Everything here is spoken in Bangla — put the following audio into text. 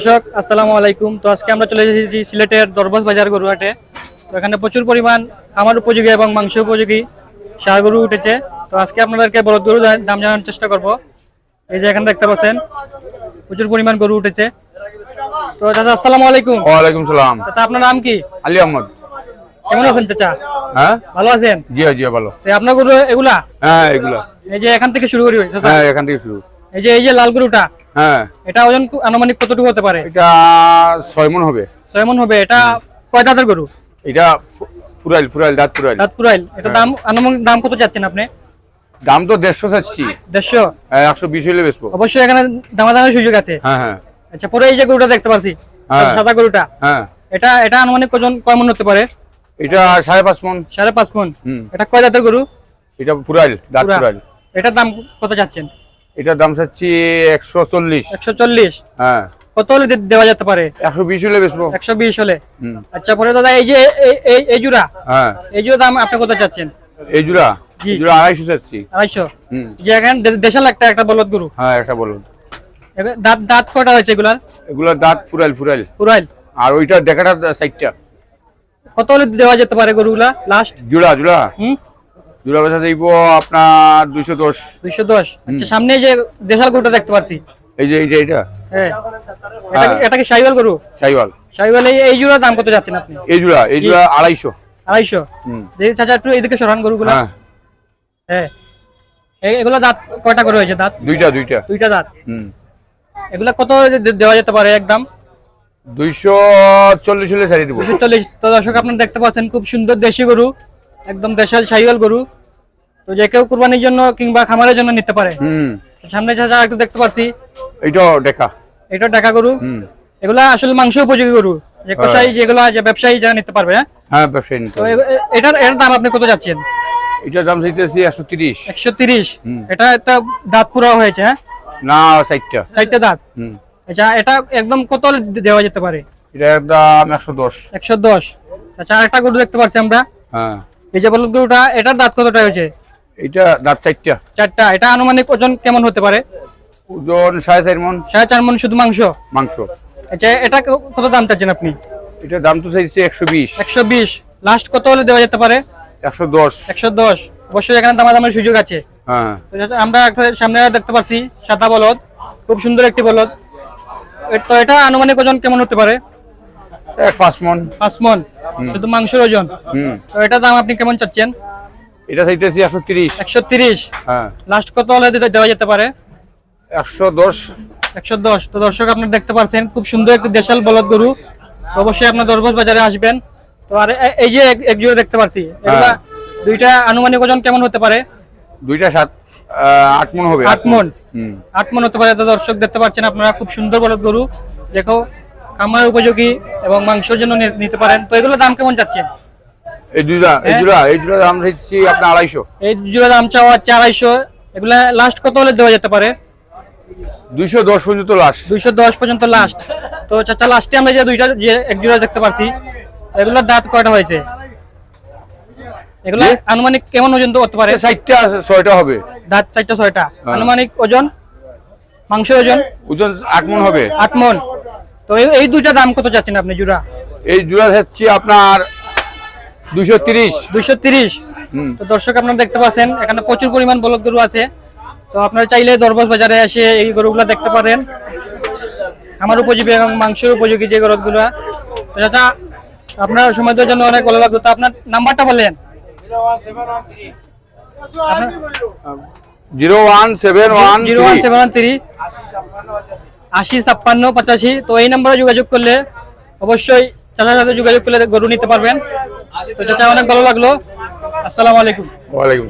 দর্শক আসসালামু আলাইকুম। তো আজকে আমরা চলে এসেছি সিলেটের দরবাস বাজার গরুহাটে। তো এখানে প্রচুর পরিমাণ আমার উপযোগী এবং মাংস উপযোগী গরু উঠেছে। তো আজকে আপনাদেরকে বলদ গরু দাম জানানোর চেষ্টা করব। এই যে এখানে দেখতে পাচ্ছেন প্রচুর পরিমাণ গরু উঠেছে। তো চাচা আসসালামু আলাইকুম। ওয়ালাইকুম সালাম। চাচা আপনার নাম কি? আলী আহমদ। কেমন আছেন চাচা? হ্যাঁ? ভালো আছেন? জিয়া জিয়া ভালো। তো আপনার গরু এগুলা? হ্যাঁ এগুলা। এই যে এখান থেকে শুরু করি চাচা। হ্যাঁ এখান থেকে শুরু। এই যে এই যে লাল গরুটা হ্যাঁ। এটা ওজন আনুমানিক কতটুকু হতে পারে? এটা ছয় মন হবে। ছয় মন হবে। এটা কয় দাঁতের গরু? এটা ফুরাইল ফুরাইল দাঁত ফুরাইল। দাঁত পুরাইল এটা দাম আনুমানিক দাম কত চাচ্ছেন আপনি? দাম তো দেড়শো চাচ্ছি। দেড়শো? একশো বিশ হলে বেচবো। অবশ্যই এখানে দামাদামের সুযোগ আছে। হ্যাঁ হ্যাঁ। আচ্ছা পরে এই যে গরুটা দেখতে পাচ্ছি হ্যাঁ। সাদা গরুটা হ্যাঁ। এটা এটা আনুমানিক ওজন কয় মন হতে পারে? এটা সাড়ে পাঁচ মন। সাড়ে পাঁচ মন। এটা কয় দাঁতের গরু? এটা ফুরাইল দাঁত পুরা। ফুরাইল। এটার দাম কত চাচ্ছেন? এটার দাম চাচ্ছি একশো চল্লিশ। একশো চল্লিশ? হ্যাঁ। কত হলে দেওয়া যেতে পারে? একশো বিশ হলে বেচবো। একশো বিশ হলে? আচ্ছা পরে দাদা এই যে এই- হ্যাঁ। এই দাম আপনি কত চাচ্ছেন? এই আড়াইশো চাচ্ছি। আড়াইশো? হুম। যে এখানে দেশাল একটা একটা বলদ গরু। হ্যাঁ একটা এবার দাঁত দাঁত কটা হয়েছে এগুলার? এগুলোর দাঁত ফুরাইল ফুরাইল। পুরাইল আর ওইটা দেখাটা সাইডটা কত হলে দেওয়া যেতে পারে গরুগুলা? লাস্ট জুড়া জুড়া। হুম? জোড়া বেচা আপনার দুইশো দশ। দুইশো দশ। আচ্ছা সামনে যে দেশাল গরুটা দেখতে পাচ্ছি। এই যে এইটা এইটা? হ্যাঁ। এটা কি- এটা কি সাইওয়াল গরু? সাইওয়াল। সাইওয়াল এই এই জোড়ার দাম কত যাচ্ছেন আপনি? এই জোড়া এই জোড়া আড়াইশো। আড়াইশো? দেখি চাচা একটু এদিকে সরান গরুগুলা। হ্যাঁ। হ্যাঁ। এগুলো দাঁত কয়টা করে হয়েছে? দাঁত? দুইটা দুইটা। দুইটা দাঁত। হুম। এগুলা কত দেওয়া যেতে পারে একদম দুইশো চল্লিশ হলে ছাড়িয়ে দিব। চল্লিশ। তো দর্শক আপনারা দেখতে পাচ্ছেন খুব সুন্দর দেশি গরু। একদম দেশাল সাইওয়াল গরু। তো যে কেউ কুরবানির জন্য কিংবা খামারের জন্য নিতে পারে। হুম। সামনে চাচা একটু দেখতে পাচ্ছি এইটাও দেখা এটা টাকা গরু। হুম। এগুলা আসলে মাংস উপযোগী গরু। যে কষাই যেগুলা যে ব্যবসায়ী যারা নিতে পারবে হ্যাঁ? হ্যাঁ ব্যবসায়ী নিতে তো হবে। এ- এ- এটার এটার দাম আপনি কত যাচ্ছেন? এটার দাম চাইতেছি একশো তিরিশ। একশো তিরিশ। হুম। এটা একটা দাঁত পুরা হয়েছে হ্যাঁ? না সাইডটা চারটে দাঁত? হুম। আচ্ছা এটা একদম কত দেওয়া যেতে পারে? এটার দাম একশো দশ। একশো দশ। আচ্ছা আরেকটা গরু দেখতে পাচ্ছি আমরা। হ্যাঁ। এই যে বলদ গরুটা এটার দাঁত কতটা হয়েছে? এটা দাঁত চারটা। চারটা। এটা আনুমানিক ওজন কেমন হতে পারে? ওজন সাড়ে চার মন। সাড়ে চার মন শুধু মাংস? মাংস। আচ্ছা এটা কত দাম চাচ্ছেন আপনি? এটার দাম তো চাইছে একশো বিশ। একশো বিশ। লাস্ট কত হলে দেওয়া যেতে পারে? একশো দশ। একশো দশ। অবশ্যই এখানে দামাদামের সুযোগ আছে। হ্যাঁ। তো আমরা একটা সামনে দেখতে পাচ্ছি সাদা বলদ। খুব সুন্দর একটি বলদ। তো এটা আনুমানিক ওজন কেমন হতে পারে? পাঁচ মন। পাঁচ মন। শুধু মাংসের ওজন। হুম। তো এটা দাম আপনি কেমন চাচ্ছেন? এটা চাইতেছি একশো তিরিশ। একশো তিরিশ? হ্যাঁ। লাস্ট কত হলে দেওয়া যেতে পারে? একশো দশ। একশো দশ। তো দর্শক আপনারা দেখতে পাচ্ছেন খুব সুন্দর একটি দেশাল বলদ গরু। অবশ্যই আপনার দরবাজ বাজারে আসবেন। তো আর এই যে এক- জোড়া দেখতে পাচ্ছি এগুলা দুইটা আনুমানিক ওজন কেমন হতে পারে? দুইটা সাত আট মন হবে। আট মন। হুম। আট মন হতে পারে। তো দর্শক দেখতে পাচ্ছেন আপনারা খুব সুন্দর বলদ গরু। দেখো খামার উপযোগী এবং মাংসের জন্য নিতে পারেন। তো এগুলো দাম কেমন যাচ্ছে এই দুইটা এই হ্যাঁ? জোড়া এই জোড়া দাম চাইছি আপনার আড়াইশো। এই জোড়া দাম চাওয়া হচ্ছে আড়াইশো। এগুলা লাস্ট কত হলে দেওয়া যেতে পারে? দুইশো দশ পর্যন্ত লাস্ট দুইশো দশ পর্যন্ত লাস্ট তো চাচা লাস্টে আমরা যে দুইটা যে এক জোড়া দেখতে পাচ্ছি এগুলোর দাঁত কয়টা হয়েছে? এগুলো আনুমানিক কেমন ওজন তো হতে পারে? ষাটটা ছয়টা হবে। দাঁত চারটা ছয়টা। হ্যাঁ। আনুমানিক ওজন? মাংস ওজন? ওজন আট মন হবে। আট মন। তো এই- দুইটা দাম কত চাচ্ছেন আপনি জোড়া এই জোড়া চাচ্ছি আপনার দুইশো তিরিশ। দুইশো তিরিশ? তো দর্শক আপনারা দেখতে পাচ্ছেন এখানে প্রচুর পরিমাণ বলদ গরু আছে। তো আপনারা চাইলে দরবাজ বাজারে এসে এই গরুগুলো দেখতে পারেন। আমার উপযোগী এবং মাংসের উপযোগী যে গরুগুলো। তো চাচা আপনার সময় জন্য অনেক ভালো লাগল। তো আপনার নাম্বারটা বলেন। Zero one seven one zero one seven one three. আশি, ছাপ্পান্ন, পঁচাশি। তো এই নাম্বারে যোগাযোগ করলে অবশ্যই চাচার সাথে যোগাযোগ করলে গরু নিতে পারবেন। তো চাচা, অনেক ভালো লাগল। আসসালামু আলাইকুম। ওয়ালাইকুম